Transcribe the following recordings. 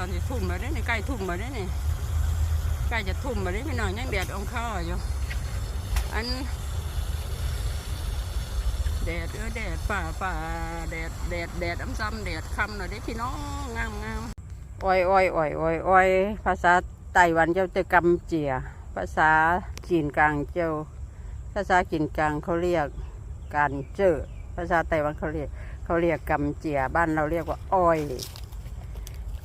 อนจะทุ่มมาได้นี่ใกล้ทุ่มมาได้นี่ใกล้จะทุ่มมาได้พี่น้องยังแดดองข้าอยู่อันแดดเออแดดป่าป่าแดดแดดแดดอ้ำซ้ำแดดคำหน่อยได้พี่น้องงามงามอ้อยอ้อยอ้อยอ้อยอ้อยภาษาไต้หวันเจ้าจะกำเจียภาษาจีนกลางเจ้า ภาษาจีนกลางเขาเรียกการเจอภาษาไต้หวันเขาเรียกเขาเรียกกำเจียบ้านเราเรียกว่าอ้อย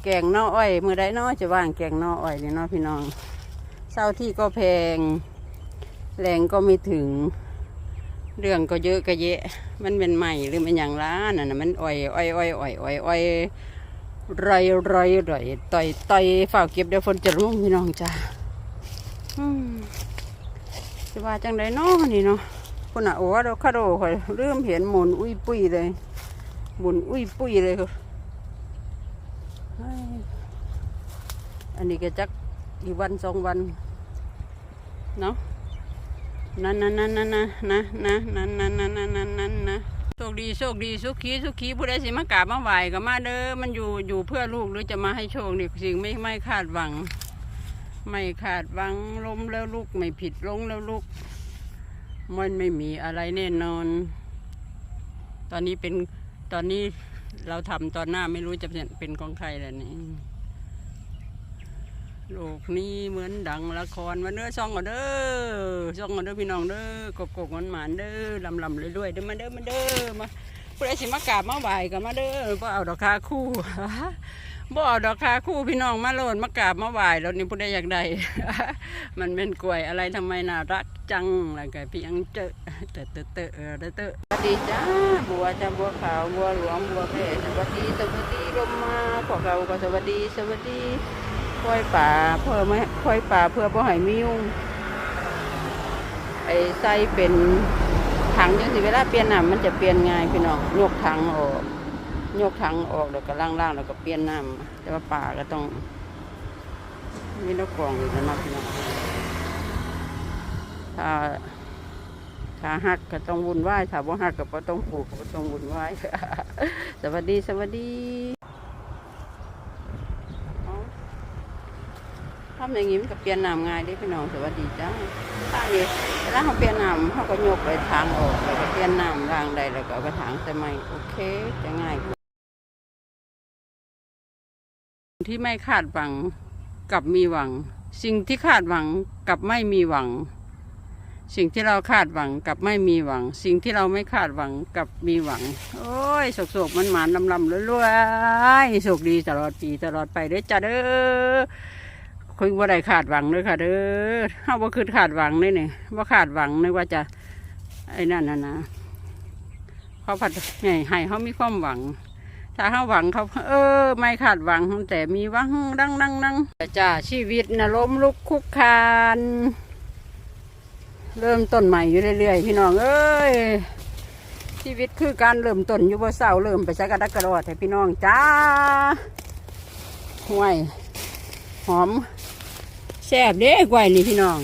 แกงนออ้อยมือใดเน้อจะว่างแกงนออ้อยนี่เนาะพี่น้องเศร้าที่ก็แพง แรงก็ไม่ถึง เรื่องก็เยอะก็เยอะมันเป็นใหม่หรือมันอย่างร้านน่ะนะมันอ้อยอ้อยอ้อยอ้อยอ้อยอ้อยไรไรไรต่อยต่อยฝากเก็บเดี๋ยวฝนจะร่วงพี่น้องจ้าจะว่าจังไดเนาะนี่เนาะคนอะโอ้เราคาโดคอยเริ่มเห็นหมุนอุ้ยปุ้ยเลยหมุนอุ้ยปุ้ยเลยครับเฮ้ย อันนี้ก็จักอีกวันสองวันเนาะนั่นนั่นนั่นนั่นนะนะนะนั่นนั่นนั่นนั่นนั่นนั่นนะโชคดีโชคดีสุขีสุขีผู้ใดสิมากราบมาไหวก็มาเด้อมันอยู่อยู่เพื่อลูกหรือจะมาให้โชคนี่สิ่งไม่ไม่คาดหวัง ไม่คาดหวังล้มแล้วลุกไม่ผิดลงแล้วลุกมันไม่มีอะไรแน่นอน ตอนนี้เป็นตอนนี้ เราทำตอนหน้าไม่รู้จะเป็นของใครแล้วนี่โลกนี้เหมือนดังละครมาเด้อซ่องกันเด้อซ่องกันเด้อพี่น้องเด้อกกกมันหมานเด้อลำลำเรวยๆเด้อมาเด้อมาเด้อมาผู้ใดสิมากราบมาไหวกันมาเด้อบ่เอาดอกคาคู่ บ่เอาดอกคาคู่พี่น้องมาโลดมากราบมาไหวแล้วนี่ผู้ใดอยากได้ มันเป็นกล้วยอะไรทำไมน่ารักจังแล้วก็พี่ยังเจอเตอะเตอะเตอะเออเตอะเตอสวัสดีจ้าบัวจ้าบัวขาวบัวหลวงบัวเพชรสวัสดีสวัสดีลมมาพวกเราก็สวัสดีสวัสดีค่อยป่าเพื่อไม่ค่อยป่าเพื่อบ่ให้มียุ่งไอ้ใส่เป็นถังจังสิเวลาเปลี่ยนน้ำมันจะเปลี่ยนง่ายพี่น้องยกถังออก ยกถังออกแล้วก็ล่างๆแล้วก็เปลี่ยนน้ำแต่ว่าป่าก็ต้องมีนกกรองอยู่แล้วเนะพี่น้องถ้าถ้าหักก็ต้องวุ่นวายถ้าบ่หักก็บ่ต้องปลูกก็ต้องวุ่นวายสวัสดีสวัสดีทำอย่างนี้มันก็เปลี่ยนน้ำง่ายด้พี่น้องสวัสดีจ้าถ้าเองเวลาเขาเปลี่ยนน้ำเขาก็ยกไปทางออกแล้วก็เปลี่ยนน้ำรางใดแล้วก็ไปทางแต่ไม่โอเคจะง่ายกว่า ที่ไม่คาดหวังกับมีหวัง สิ่งที่คาดหวังกับไม่มีหวัง สิ่งที่เราคาดหวังกับไม่มีหวัง สิ่งที่เราไม่คาดหวังกับมีหวัง โอ้ยโศกๆมันหมานลำลำรวยๆโชคดีตลอดปีตลอดไปเด้อจ้าเด้อคุยว่าได้ขาดหวังเลยค่ะเด้อเฮาบ่คือขาดหวังเลยนี่ว่าขาดหวังนึกว่าจะไอ้นั่นน่ะนะเขาผัดไงให้เขามีความหวัง ถ้าเขาหวังเขาเออ ไม่ขาดหวังแต่มีวังดังดังดังจ้าชีวิตนะล้มลุกคุกคาน เริ่มต้นใหม่อยู่เรื่อยๆพี่น้องเอ้ยชีวิตคือการเริ่มต้นอยู่บ่เศร้าเริ่มไปใช้กระดักกระโดดให้พี่น้องจ้าห่วยหอมแซ่บเด้กวยนี่พี่น้อง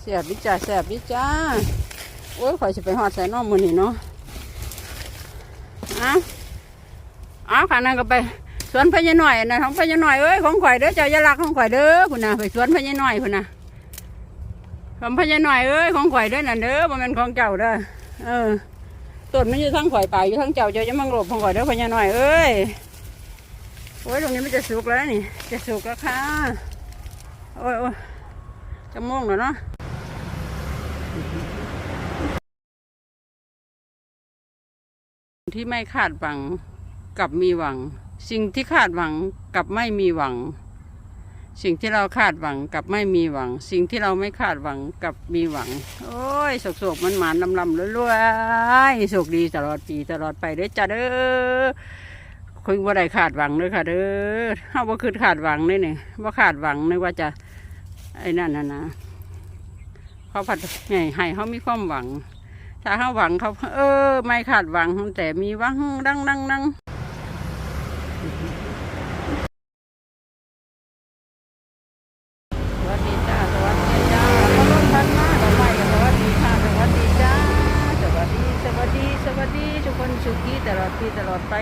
แซ่บดิจ้าแซ่บดิจ้าโอ้ยข่อยจะไปหอดใส่น้องมือนี่เนาะ เอ้าเอาขานั่นก็ไปสวนพญาหน่อยนะของพญาหน่อยเอ้ยของข่อยเด้อเจ้ายาลักของข่อยเด้อคุณน่ะไปสวนพญาหน่อยคุณน่ะของพญาหน่อยเอ้ยของข่อยเด้อน่ะเด้อบ่แม่นของเจ้าเด้อเออต้นมันอยู่ทั้งข่อยป่าอยู่ทั้งเจ้าเจ้าจะมังหลบของข่อยเด้อพญาหน่อยเอ้ยโอ้ยตรงนี้มันจะสุกแล้วนี่ จะสุกแล้วค่ะโอ้ยโอ้ยจะม่วงแล้วเนาะ ที่ไม่คาดหวังกับมีหวัง สิ่งที่คาดหวังกับไม่มีหวัง สิ่งที่เราคาดหวังกับไม่มีหวัง สิ่งที่เราไม่คาดหวังกับมีหวัง โอ้ยโศกๆมันหมานลำลำรวยๆโชคดีตลอดปีตลอดไปเด้อจ้าเด้อคุยว่าได้ขาดหวังเลยค่ะเด้อเฮาบ่คือขาดหวังเลยนี่ว่าขาดหวังนึกว่าจะไอ้นั่นน่ะนะเขาผัดไงให้เขามีความหวัง ถ้าเขาหวังเขาเออ ไม่ขาดหวังแต่มีหวังดังดังดังสวัสดีจ้าสวัสดีจ้ามาลงทันมาดอกไม้ก็สวัสดีค่ะสวัสดีจ้าสวัสดีสวัสดีสวัสดีทุกคนสุขีตลอดปีตลอดไป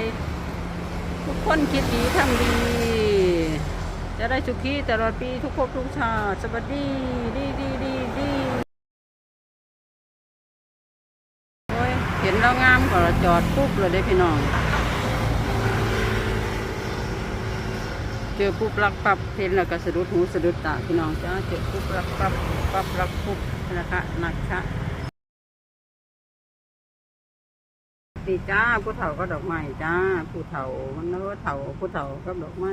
ทุกคนคิดดีทำดีจะได้สุขีตลอดปีทุกภพทุกชาติสวัสดีดีดีดีดี ห็นแล้วงามก็จอดปุ๊บเลยได้พี่น้อง เจอปุ๊บรักปับเห็นแล้วก็สะดุดหูสะดุดตาพี่น้องจ้าเจอปุ๊บรักปับปับรักปุ๊บนะคะนะคะดีจ้าผู้เฒ่าก็ดอกไม้จ้าผู้เฒ่ามันเนอเฒ่าผู้เฒ่าก็ดอกไม้